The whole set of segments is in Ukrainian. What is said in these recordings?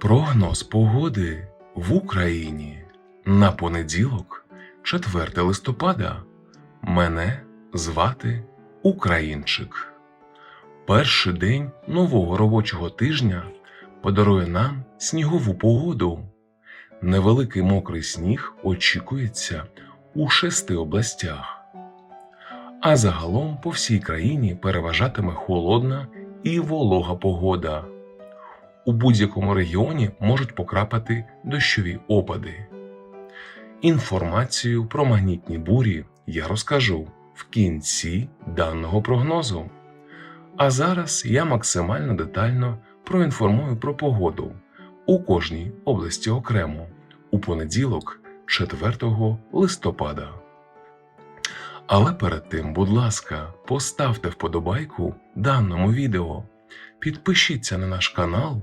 Прогноз погоди в Україні на понеділок, 4 листопада. Мене звати Українчик. Перший день нового робочого тижня подарує нам снігову погоду. Невеликий мокрий сніг очікується у шести областях. А загалом по всій країні переважатиме холодна і волога погода. У будь-якому регіоні можуть покрапати дощові опади. Інформацію про магнітні бурі я розкажу в кінці даного прогнозу. А зараз я максимально детально проінформую про погоду у кожній області окремо у понеділок, 4 листопада. Але перед тим, будь ласка, поставте вподобайку даному відео, підпишіться на наш канал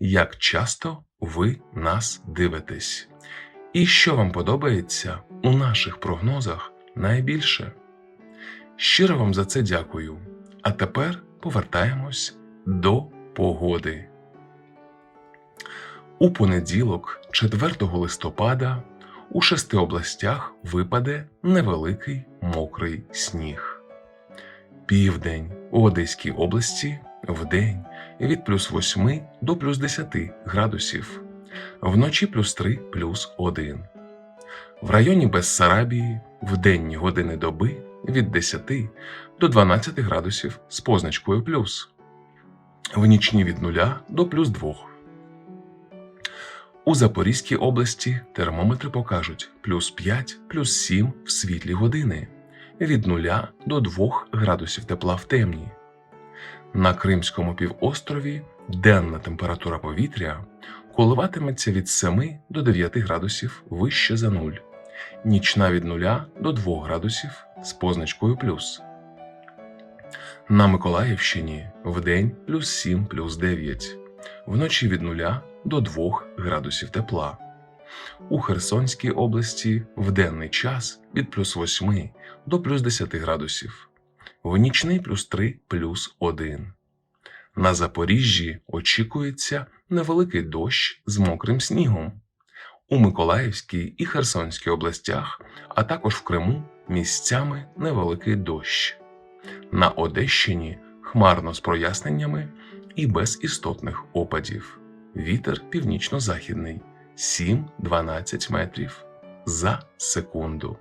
як часто ви нас дивитесь, і що вам подобається у наших прогнозах найбільше. Щиро вам за це дякую. А тепер повертаємось до погоди. У понеділок, 4 листопада, у шести областях випаде невеликий мокрий сніг. Південь у Одеській області вдень від плюс 8 до плюс 10 градусів, вночі плюс 3 плюс 1. В районі Бессарабії в денні години доби від 10 до 12 градусів з позначкою плюс, в нічні від 0 до плюс 2. У Запорізькій області термометри покажуть плюс 5, плюс 7 в світлі години, від 0 до 2 градусів тепла в темні. На Кримському півострові денна температура повітря коливатиметься від 7 до 9 градусів вище за 0, нічна від 0 до 2 градусів з позначкою плюс. На Миколаївщині вдень плюс 7 плюс 9, вночі від 0 до 2 градусів тепла. У Херсонській області в денний час від плюс 8 до плюс 10 градусів, в нічний плюс 3 плюс 1. На Запоріжжі очікується невеликий дощ з мокрим снігом. У Миколаївській і Херсонській областях, а також в Криму місцями невеликий дощ. На Одещині хмарно з проясненнями і без істотних опадів. Вітер північно-західний 7-12 метрів за секунду.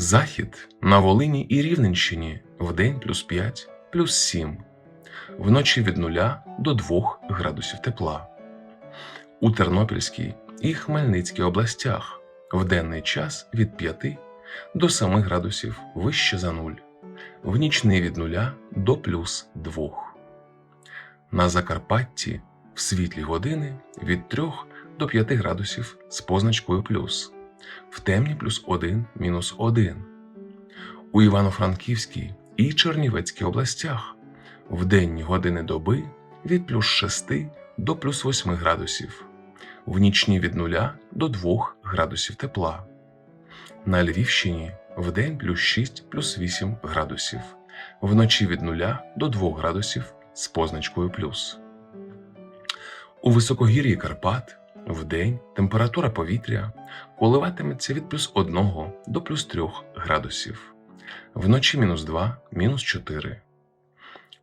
Захід на Волині і Рівненщині вдень плюс 5 плюс 7, вночі від 0 до 2 градусів тепла. У Тернопільській і Хмельницькій областях в денний час від 5 до 7 градусів вище за 0, в нічний від 0 до плюс 2. На Закарпатті в світлі години від 3 до 5 градусів з позначкою плюс, в темні плюс 1 мінус 1. У Івано-Франківській і Чернівецькій областях в денні години доби від плюс 6 до плюс 8 градусів, в нічні від 0 до 2 градусів тепла. На Львівщині в день плюс 6 плюс 8 градусів, вночі від 0 до 2 градусів з позначкою плюс. У високогір'ї Карпат вдень температура повітря коливатиметься від плюс 1 до плюс 3 градусів, вночі мінус 2, мінус 4.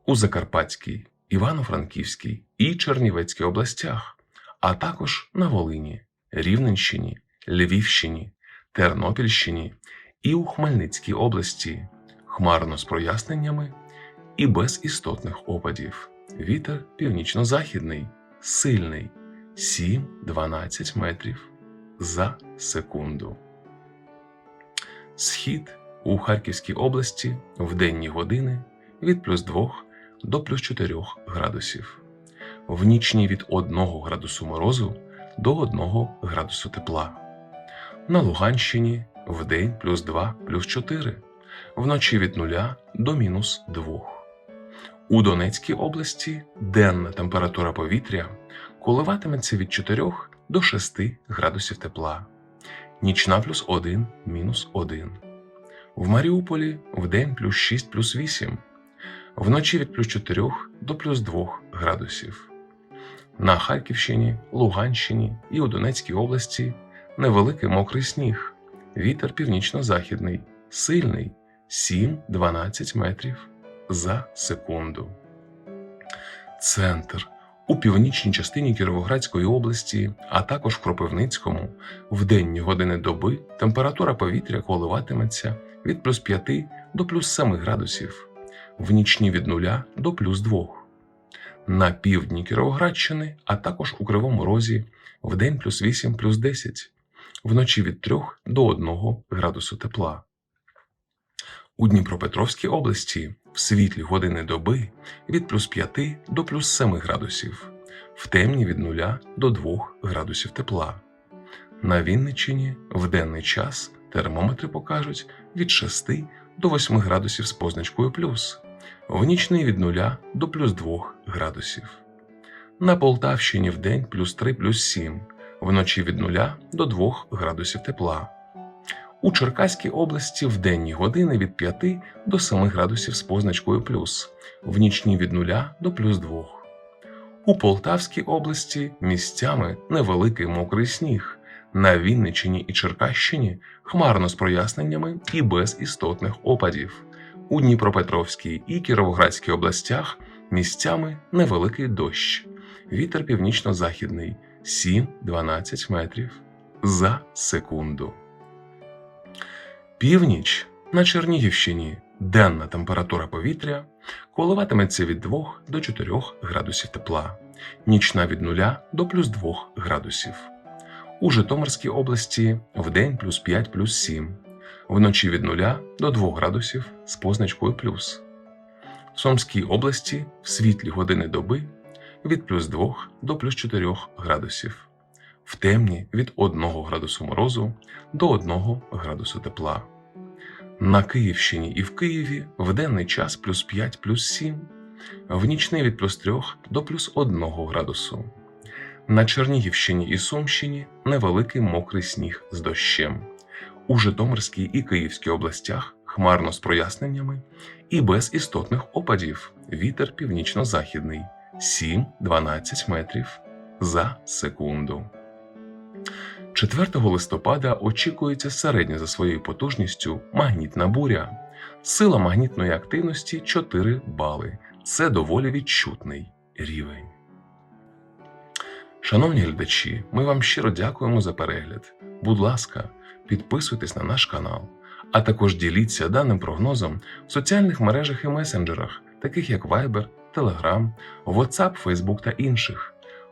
У Закарпатській, Івано-Франківській і Чернівецькій областях, а також на Волині, Рівненщині, Львівщині, Тернопільщині і у Хмельницькій області хмарно з проясненнями і без істотних опадів. Вітер північно-західний, сильний 7-12 метрів за секунду. Схід у Харківській області в денні години від плюс 2 до плюс 4 градусів, в нічні від 1 градусу морозу до 1 градусу тепла. На Луганщині вдень плюс 2 плюс 4, вночі від 0 до мінус 2. У Донецькій області денна температура повітря коливатиметься від 4 до 6 градусів тепла, нічна плюс 1 мінус 1. В Маріуполі вдень плюс 6 плюс 8, вночі від плюс 4 до плюс 2 градусів. На Харківщині, Луганщині і у Донецькій області невеликий мокрий сніг, вітер північно-західний, сильний 7-12 метрів за секунду. Центр у північній частині Кіровоградської області, а також в Кропивницькому, в денні години доби температура повітря коливатиметься від плюс 5 до плюс 7 градусів, в нічні від 0 до плюс 2. На півдні Кіровоградщини, а також у Кривому Розі в день плюс 8 плюс 10, вночі від 3 до 1 градусу тепла. У Дніпропетровській області в світлі години доби від плюс 5 до плюс 7 градусів, в темні від 0 до 2 градусів тепла. На Вінниччині в денний час термометри покажуть від 6 до 8 градусів з позначкою плюс, в нічний від 0 до плюс 2 градусів. На Полтавщині в день плюс 3 плюс 7, вночі від 0 до 2 градусів тепла. У Черкаській області в денні години від 5 до 7 градусів з позначкою плюс, в нічні від 0 до плюс 2. У Полтавській області місцями невеликий мокрий сніг, на Вінниччині і Черкащині хмарно з проясненнями і без істотних опадів. У Дніпропетровській і Кіровоградській областях місцями невеликий дощ. Вітер північно-західний 7-12 метрів за секунду. Північ на Чернігівщині денна температура повітря коливатиметься від 2 до 4 градусів тепла, нічна від 0 до плюс 2 градусів. У Житомирській області вдень плюс 5 плюс 7, вночі від 0 до 2 градусів з позначкою плюс. В Сумській області в світлі години доби від плюс 2 до плюс 4 градусів, в темні від 1 градусу морозу до 1 градусу тепла. На Київщині і в Києві в денний час плюс 5 плюс 7, в нічний від плюс 3 до плюс 1 градусу. На Чернігівщині і Сумщині невеликий мокрий сніг з дощем. У Житомирській і Київській областях хмарно з проясненнями і без істотних опадів. Вітер північно-західний 7-12 метрів за секунду. 4 листопада очікується середня за своєю потужністю магнітна буря. Сила магнітної активності 4 бали. Це доволі відчутний рівень. Шановні глядачі, ми вам щиро дякуємо за перегляд. Будь ласка, підписуйтесь на наш канал, а також діліться даним прогнозом в соціальних мережах і месенджерах, таких як Viber, Telegram, WhatsApp, Facebook та інших.